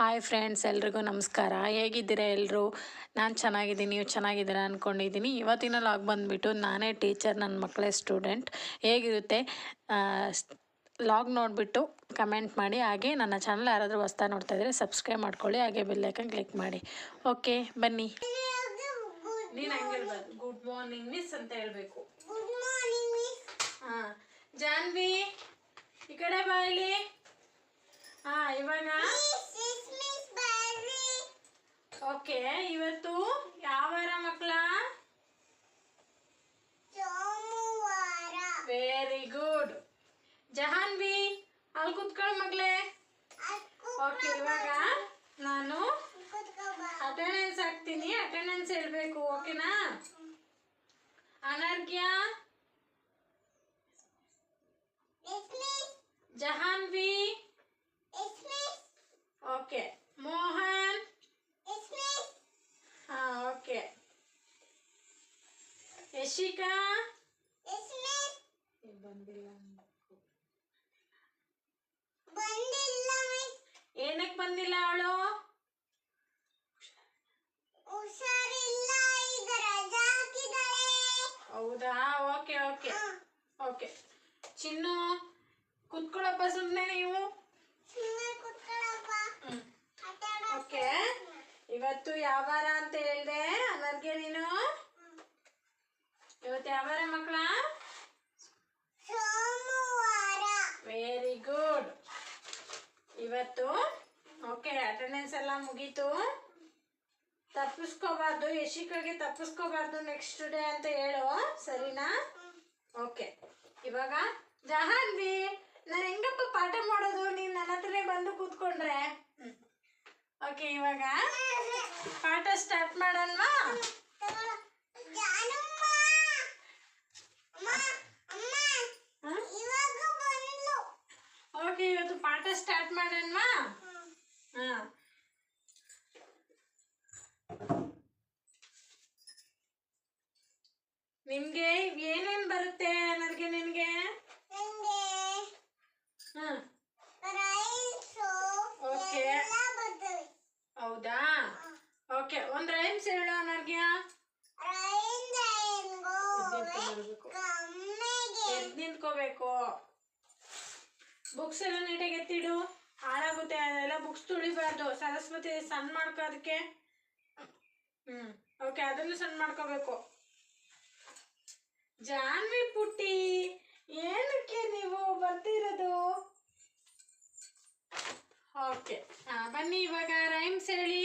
Hi friends ಎಲ್ರಿಗೂ ನಮಸ್ಕಾರ. ಹೇಗಿದ್ದೀರಾ ಎಲ್ಲರೂ ನಾನು ಚೆನ್ನಾಗಿದ್ದೀನಿ ನೀವು ಚೆನ್ನಾಗಿದ್ದೀರಾ ಅಂದ್ಕೊಂಡಿದ್ದೀನಿ ಇವತ್ತಿನ ಲಾಗ್ ಬಂದುಬಿಟ್ಟು ನಾನೇ ಟೀಚರ್ ನನ್ನ ಮಕ್ಕಳೇ ಸ್ಟೂಡೆಂಟ್ ಹೇಗಿರುತ್ತೆ? ಲಾಗ್ ನೋಡಿಬಿಟ್ಟು ಕಮೆಂಟ್ ಮಾಡಿ. ಹಾಗೆ ನನ್ನ ಚಾನಲ್ ಯಾರಾದರೂ ಹೊಸ್ತಾ ನೋಡ್ತಾ ಇದ್ದರೆ ಸಬ್ಸ್ಕ್ರೈಬ್ ಮಾಡ್ಕೊಳ್ಳಿ. ಹಾಗೆ ಬೆಲ್ಲೈಕನ್ ಕ್ಲಿಕ್ ಮಾಡಿ. ಓಕೆ ಬನ್ನಿ. ನೀನು ಗುಡ್ ಮಾರ್ನಿಂಗ್ ಮಿಸ್ ಅಂತ ಹೇಳಬೇಕು. ಹಾಂ ಜಾನ್ವಿ ಈ ಕಡೆ ಬಾ ಇಲ್ಲಿ. ಹಾಂ ಇವಾಗ ಮಿಸ್ ಇಸ್ ಮಿಸ್ ಬರ್ರಿ ಓಕೆ ಇವತ್ತು ಯಾವ ವಾರ ಮಕ್ಕಳ? ಸೋಮವಾರ. ವೆರಿ ಗುಡ್ ಜಹಾನ್ವಿ ಅಲ್ಲಿ ಕುತ್ಕೊಳ್ಳ ಮಗಳೇ. ಓಕೆ ಇವಾಗ ನಾನು ಅಟೆಂಡೆನ್ಸ್ ಹಾಕ್ತೀನಿ ಅಟೆಂಡೆನ್ಸ್ ಹೇಳ್ಬೇಕು ಓಕೆನಾ? Anarghya? Jahnavi okay Mohan yes miss ಹಾಂ ಓಕೆ ಯಶಿಕಾ ಎಸ್ ಬಂದಿಲ್ಲ ಏನಕ್ಕೆ ಬಂದಿಲ್ಲ ಅವಳು? ಹುಷಾರಿಲ್ಲ ಈಗ ರಜಾ ಹಾಕಿದ್ದಾರೆ ಹೌದಾ? ಓಕೆ ಓಕೆ ಓಕೆ ಚಿನ್ನು ಕುತ್ಕೊಳ್ಳಪ್ಪ ಸುಮ್ಮನೆ ನೀವು? ಓಕೆ ಇವತ್ತು ಯಾವ ವಾರ ಅಂತ ಹೇಳ್ದೆ? ಅನರ್ಗೆ ನೀನು? ಇವತ್ತು ಯಾವ ಮಕ್ಕಳ? ಸೋಮವಾರ. ವೆರಿ ಗುಡ್ ಇವತ್ತು ಓಕೆ ಅಟೆಂಡೆನ್ಸ್ ಎಲ್ಲ ಮುಗೀತು. ತಪ್ಪಿಸ್ಕೋಬಾರ್ದು ಯಶಿಕಾಗೆ ತಪ್ಪಿಸ್ಕೋಬಾರ್ದು ನೆಕ್ಸ್ಟ್ ಡೇ ಅಂತ ಹೇಳು ಸರಿನಾ? ಓಕೆ ಇವಾಗ ಜಹಾನ್ವಿ ನಾನು ಹೆಂಗಪ್ಪ ಪಾಠ ಮಾಡೋದು? ನೀನು ನನ್ನ ಹತ್ರನೇ ಬಂದು ಕೂತ್ಕೊಂಡ್ರೆ. ಓಕೆ ಇವಾಗ ಪಾಠ ಸ್ಟಾರ್ಟ್ ಮಾಡೋಣವಾ ತಗೊಳ್ಳು. ಜಾನಮ್ಮ ಅಮ್ಮ ಅಮ್ಮ ಹ? ಇವಾಗ ಬಂದ್ಲು ಓಕೆ ಇವತ್ತು ಪಾಠ ಸ್ಟಾರ್ಟ್ ಮಾಡೋಣ ಹಾ. ನಿಮ್ಗೆ ಏನೇನ್ ಬರುತ್ತೆ ಅನ್ನೋದಕ್ಕೆ ನಿನ್ಗೆ ನಂಗೆ ಹ್ಮ್ ರೈಸು Okay. ಎಲ್ಲ ಬರ್ತವೆ ಹೌದಾ ಓಕೆ ಒಂದ್ ರೈಮ್ಸ್ ಹೇಳು ಅನರ್ಘ್ಯ ರೈನ್ ರೈನ್ ಗೋವೆ ಬರ್ಬೇಕು ಕಮ್ಮೆಗೆ ಎದ್ ನಿಂತ್ಕೋಬೇಕು ಬುಕ್ಸ್ ಎಲ್ಲ ನೀಟಾಗಿ ಎತ್ತಿಡು ಅದೆಲ್ಲ ಬುಕ್ಸ್ ತುಳಿಬಾರ್ದು. ಸರಸ್ವತಿ ಸಣ್ಣ ಮಾಡ್ಕೋ ಅದಕ್ಕೆ ಹ್ಮ್ ಓಕೆ ಅದನ್ನು ಸಣ್ಣ ಮಾಡ್ಕೋಬೇಕು. ಜಾನ್ವಿ ಪುಟ್ಟಿ, ಏನಕ್ಕೆ ನೀವು ಬರ್ತಿರೋದು? ಓಕೆ ಬನ್ನಿ, ಇವಾಗ ರೈಮ್ಸ್ ಹೇಳಿ.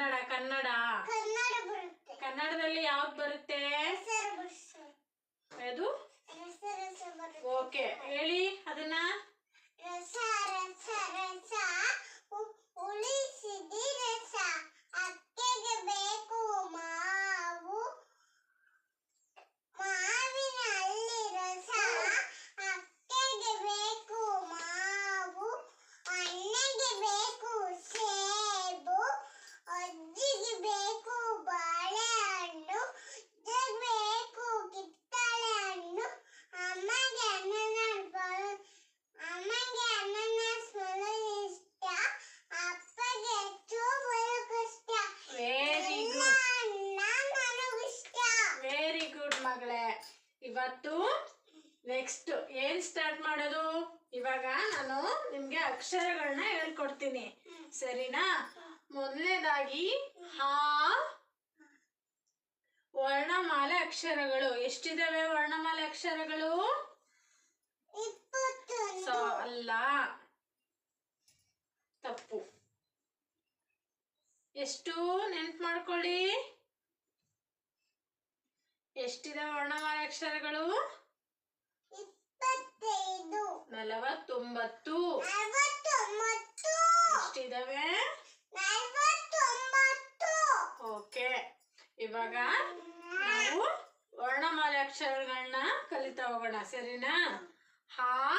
ಕನ್ನಡ ಕನ್ನಡ. ಕನ್ನಡ ಬರುತ್ತೆ. ಕನ್ನಡದಲ್ಲಿ ಯಾವ್ದು ಬರುತ್ತೆ? ಅದು ಓಕೆ ಹೇಳಿ ಅದನ್ನ. ನೆಕ್ಸ್ಟ್ ಏನ್ ಸ್ಟಾರ್ಟ್ ಮಾಡೋದು? ಇವಾಗ ನಾನು ನಿಮ್ಗೆ ಅಕ್ಷರಗಳನ್ನ ಹೇಳ್ಕೊಡ್ತೀನಿ. ಸರಿನಾ? ಮೊದಲನೇದಾಗಿ ಹಾ ವರ್ಣಮಾಲೆ ಅಕ್ಷರಗಳು. ಎಷ್ಟಿದಾವೆ ವರ್ಣಮಾಲೆ ಅಕ್ಷರಗಳು? ಸೊ ಅಲ್ಲ. ತಪ್ಪು. ಎಷ್ಟು ನೆನ್ಪ್ ಮಾಡ್ಕೊಳ್ಳಿ. ಎಷ್ಟಿದೆ ವರ್ಣಮಾಲೆ ಅಕ್ಷರಗಳು? ನಲವತ್ತೊಂಬತ್ತು. ಎಷ್ಟಿದಾವೆ? ಓಕೆ. ಇವಾಗ ನಾವು ವರ್ಣಮಾಲೆ ಅಕ್ಷರಗಳನ್ನ ಕಲಿತಾ ಹೋಗೋಣ. ಸರಿನಾ? ಹಾ?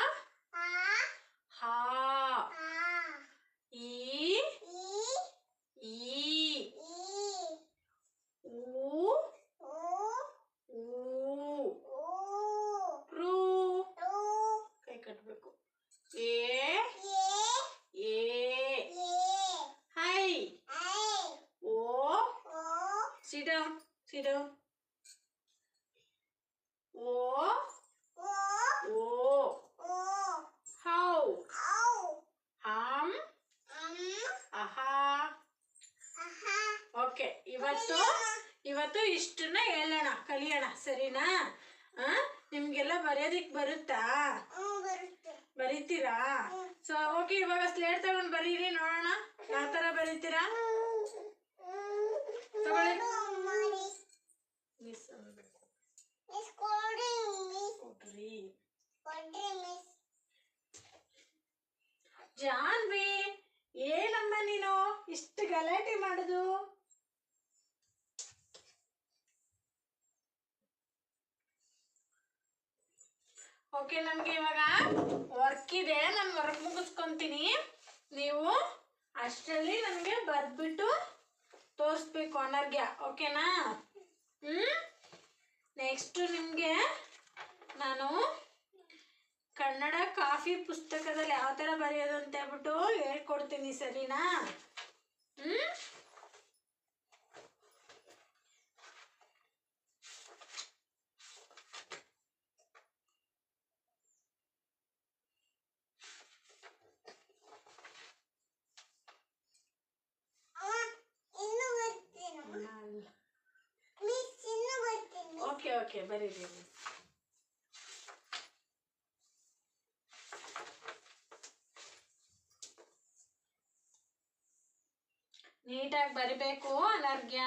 ಇವತ್ತು? ಇವತ್ತು ಇಷ್ಟನ್ನ ಹೇಳೋಣ ಕಲಿಯೋಣ ಸರಿನಾ? ಆ? ನಿಮ್ಗೆಲ್ಲ ಬರೆಯೋದಿಕ್ ಬರುತ್ತಾ? ಬರಿತೀರಾ ಬರುತ್ತೆ. ಬರೀತೀರಾ? ಸೊ ಓಕೆ ಇವಾಗ ಸ್ಲೇಟ್ ತಗೊಂಡ್ ಬರೀರಿ ನೋಡೋಣ. ಯಾವ ತರ ಬರೀತೀರಾ ತಗೊಳ್ಳಿ ಮಾಡಿ ಮಿಸ್ ಅನ್ಬೇಕು ಮಿಸ್ ಕೊಡ್ರಿ ಮಿಸ್ ಕೊಡ್ರಿ ಕೊಡ್ರಿ ಮಿಸ್ ಜಾನ್ವಿ ಏನಮ್ಮ ನೀನು ಇಷ್ಟು ಗಲಾಟೆ ಮಾಡುದು ಓಕೆ ನನಗೆ ಇವಾಗ ವರ್ಕ್ ಇದೆ. ನಾನು ವರ್ಕ್ ಮುಗಿಸ್ಕೊಂತೀನಿ. ನೀವು ಅಷ್ಟರಲ್ಲಿ ನನಗೆ ಬರ್ದ್ಬಿಟ್ಟು ತೋರಿಸ್ಬೇಕು ಅನರ್ಗ್ಯ ಓಕೆನಾ ಹ್ಮ್? ನೆಕ್ಸ್ಟು ನಿಮಗೆ ನಾನು ಕನ್ನಡ ಕಾಫಿ ಪುಸ್ತಕದಲ್ಲಿ ಯಾವ ಥರ ಬರೆಯೋದು ಅಂತ ಹೇಳ್ಬಿಟ್ಟು ಹೇಳ್ಕೊಡ್ತೀನಿ, ಸರಿನಾ? ಹ್ಮ್ ಅಮ್ಮ ಇನ್ನು ಬರ್ತೀನಿ ಮಿಸ್ ಇನ್ನು ಬರ್ತೀನಿ ಓಕೆ, ಬರೀರಿ. ನೀಟಾಗಿ ಬರಿಬೇಕು, ಅನರ್ಘ್ಯ?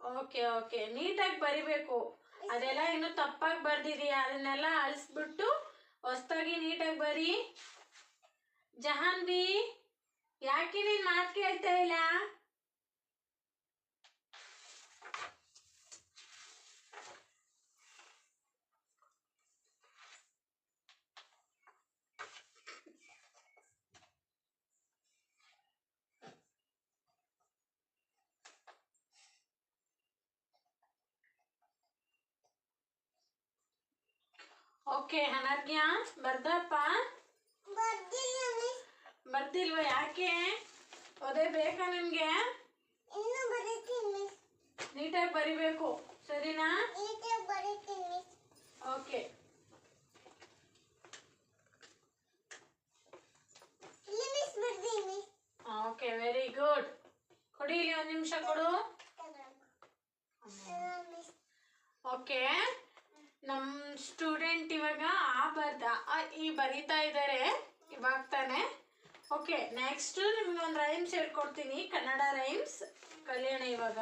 Okay okay. ನೀಟಾಗಿ ಬರಿಬೇಕು. ಅದೆಲ್ಲ ಇನ್ನು ತಪ್ಪಾಗಿ ಬರ್ದಿದೀಯ. ಅದನ್ನೆಲ್ಲ ಅಳಿಸ್ಬಿಟ್ಟು ಹೊಸ್ದಾಗಿ ನೀಟಾಗಿ ಬರಿ. ಜಹಾನ್ವಿ, ಯಾಕೆ ನೀನು ಮಾತು ಕೇಳ್ತಾ ಇಲ್ಲ? ಓಕೆ ಅನರ್ಘ್ಯ ಬರ್ದಪ್ಪ? ಬರ್ದಿಲ್ವ ಯಾಕೆ? ಅದೇ ಬೇಕಾ ನಿಮ್ಗೆ? ನೀಟಾಗಿ ಬರಿಬೇಕು ಸರಿನಾ? ಓಕೆ ಇಲ್ಲಿ ಮಿಸ್ ಬರ್ತೀನಿ ಮಿಸ್ ಓಕೆ ವೆರಿ ಗುಡ್ ಕೊಡಿ ಇಲ್ಲಿ ಒಂದು ನಿಮಿಷ ಕೊಡು ಮಿಸ್ ಓಕೆ ನಮ್ಮ ಸ್ಟೂಡೆಂಟ್ ಇವಾಗ ಆ ಬರ್ದ ಈ ಬರೀತಾ ಇದ್ದಾರೆ ಇವಾಗ ತಾನೆ. ಓಕೆ ನೆಕ್ಸ್ಟ್ ನಿಮ್ಗೆ ಒಂದು ರೈಮ್ಸ್ ಹೇಳ್ಕೊಡ್ತೀನಿ, ಕನ್ನಡ ರೈಮ್ಸ್ ಕಲಿಯೋಣ ಇವಾಗ.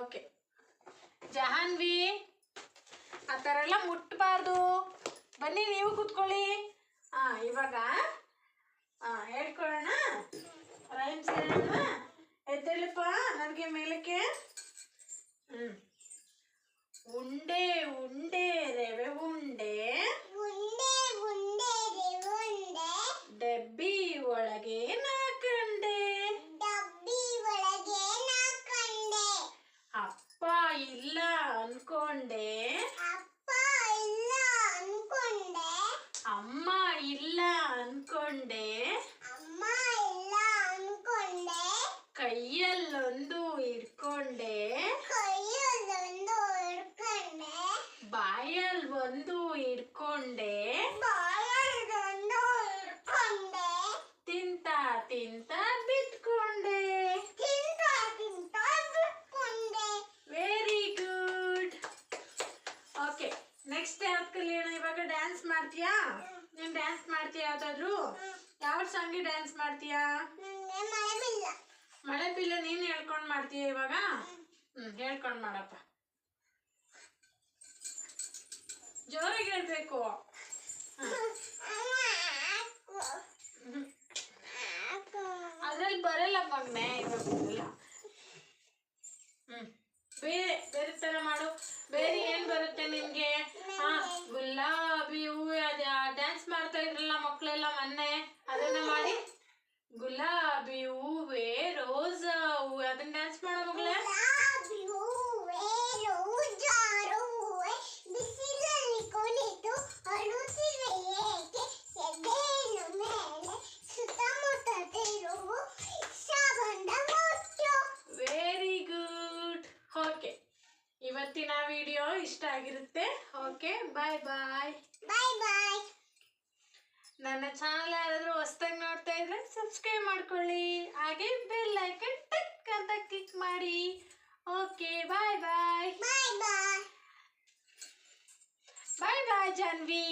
ಓಕೆ ಜಹಾನ್ವಿ, ಆ ಥರ ಎಲ್ಲ ಮುಟ್ಟಬಾರ್ದು ಬನ್ನಿ ನೀವು ಕೂತ್ಕೊಳ್ಳಿ. ಹಾಂ ಇವಾಗ ಇಲ್ಲ ಮಾಡ್ತೀಯಾ? ನೀನ್ ಡ್ಯಾನ್ಸ್ ಮಾಡ್ತೀಯಾ ಯಾವ್ದಾದ್ರು? ಯಾವ ಸಾಂಗಿಗೆ ಡ್ಯಾನ್ಸ್ ಮಾಡ್ತೀಯಾ? ಮಳೆ ಬಿಲ್ಲ ನೀನ್ ಹೇಳ್ಕೊಂಡ್ ಮಾಡ್ತೀಯ ಇವಾಗ? ಹ್ಮ್, ಹೇಳ್ಕೊಂಡ್ ಮಾಡಪ್ಪ. ಜೋರಾಗಿ ಹೇಳ್ಬೇಕು. ಅದ್ರಲ್ಲಿ ಬರಲ್ಲ ಮಗ್ನೆ, ಇವಾಗ ಹ್ಮ್. ಬೇರೆ ಬೇರೆ ತರ ಮಾಡು ಬೇರೆ ಏನ್ ಬರುತ್ತೆ ನಿಮ್ಗೆ ಹಾ ಗುಲಾಬಿ ಹೂವು ಅದ ಡ್ಯಾನ್ಸ್ ಮಾಡ್ತಾ ಇದ್ರಲ್ಲ ಮಕ್ಳೆಲ್ಲ ಮೊನ್ನೆ ಅದನ್ನ ಮಾಡಿ ಗುಲಾಬಿ ಹೂವೆ ರೋಸಾ ಹೂವೆ ಅದನ್ನ ಡ್ಯಾನ್ಸ್ ಮಾಡೋ ಮಗ್ಳೆ ಗುಲಾಬಿ ಹೂವೆ ರೋಜಾರು ಹೂವೆ ಬಿಸಿಲಲ್ಲಿ ಕುಳಿತು ಅಳುತ್ತಿವೆ ಏಕೆ ಎದೆಯ ಮೇಲೆ ಸುತ್ತಮುತ್ತ ತಿರುವು ಶ್ರವಣ ಮುಟ್ಟು ವೆರಿ ಗುಡ್ ಓಕೆ ಇವತ್ತಿನ ವಿಡಿಯೋ ಇಷ್ಟ ಆಗಿರುತ್ತೆ. ಓಕೆ ಬಾಯ್ ಬಾಯ್ ಬಾಯ್ ಬಾಯ್ ನನ್ನ ಚಾನಲ್ ಯಾರಾದರೂ ಹೊಸ್ದಾಗಿ ನೋಡ್ತಾ ಇದ್ರೆ ಸಬ್ಸ್ಕ್ರೈಬ್ ಮಾಡ್ಕೊಳ್ಳಿ. ಹಾಗೆ ಬೆಲ್ ಐಕನ್ ಟಕ್ ಅಂತ ಕ್ಲಿಕ್ ಮಾಡಿ. ಓಕೆ ಬಾಯ್ ಬಾಯ್ ಬಾಯ್ ಬಾಯ್ ಬಾಯ್ ಬಾಯ್ ಜಾನ್ವಿ